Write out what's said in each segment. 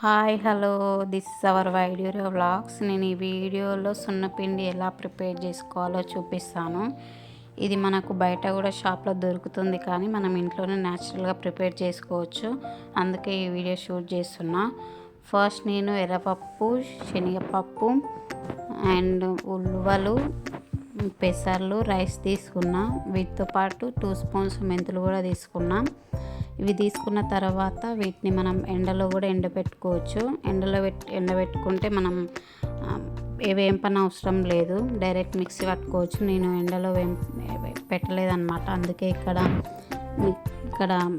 Hi hello. This is our వైడ్యూరో vlogs నేను ఈ వీడియోలో సున్నపిండి ఎలా ప్రిపేర్ చేసుకోవాలో చూపిస్తాను. ఇది మనకు బయట కూడా షాప్లో దొరుకుతుంది కానీ మనం ఇంట్లోనే న్యాచురల్గా ప్రిపేర్ చేసుకోవచ్చు. అందుకే ఈ వీడియో షూట్ చేస్తున్నా. ఫస్ట్ నేను ఎర్రపప్పు శనగపప్పు అండ్ ఉల్వలు పెసర్లు రైస్ తీసుకున్నా. వీటితో పాటు టూ స్పూన్స్ మెంతులు కూడా తీసుకున్నా. ఇవి తీసుకున్న తర్వాత వీటిని మనం ఎండలో కూడా ఎండబెట్టుకోవచ్చు. ఎండలో పెట్టి ఎండబెట్టుకుంటే మనం వేంపన అవసరం లేదు. డైరెక్ట్ మిక్సీ పట్టుకోవచ్చు. నేను ఎండలో వేం పెట్టలేదన్నమాట. అందుకే ఇక్కడ ఇక్కడ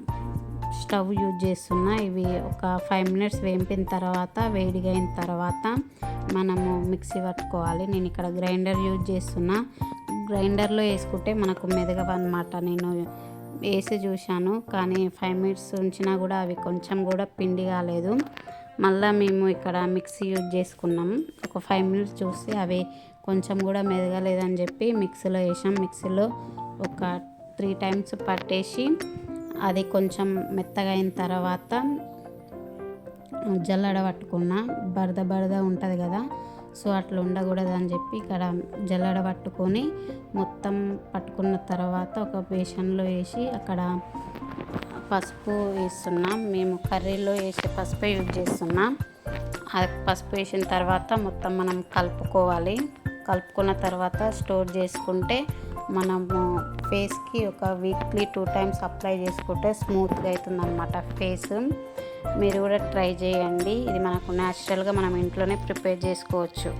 స్టవ్ యూజ్ చేస్తున్నా. ఇవి ఒక ఫైవ్ మినిట్స్ వేంపిన తర్వాత వేడిగా అయిన తర్వాత మనము మిక్సీ పట్టుకోవాలి. నేను ఇక్కడ గ్రైండర్ యూజ్ చేస్తున్నా. గ్రైండర్లో వేసుకుంటే మనకు మెదగవన్నమాట. నేను వేసి చూశాను కానీ ఫైవ్ మినిట్స్ ఉంచినా కూడా అవి కొంచెం కూడా పిండి కాలేదు. మళ్ళీ మేము ఇక్కడ మిక్సీ యూజ్ చేసుకున్నాం. ఒక ఫైవ్ మినిట్స్ చూసి అవి కొంచెం కూడా మెదగలేదని చెప్పి మిక్సీలో వేసాం. మిక్సీలో ఒక త్రీ టైమ్స్ పట్టేసి అది కొంచెం మెత్తగా అయిన తర్వాత జల్లడ పట్టుకున్న బరద బరద ఉంటుంది కదా సో అట్లా ఉండకూడదు అని చెప్పి ఇక్కడ జల్లడ పట్టుకొని మొత్తం పట్టుకున్న తర్వాత ఒక బేషన్లో వేసి అక్కడ పసుపు వేస్తున్నాం. మేము కర్రీలో వేసే పసుపు యూజ్ చేస్తున్నాం. అది పసుపు వేసిన తర్వాత మొత్తం మనం కలుపుకోవాలి. కలుపుకున్న తర్వాత స్టోర్ చేసుకుంటే మనము ఫేస్కి ఒక వీక్లీ టూ టైమ్స్ అప్లై చేసుకుంటే స్మూత్గా అవుతుందన్నమాట ఫేస్. మీరు కూడా ట్రై చేయండి. ఇది మనకు న్యాచురల్గా మనం ఇంట్లోనే ప్రిపేర్ చేసుకోవచ్చు.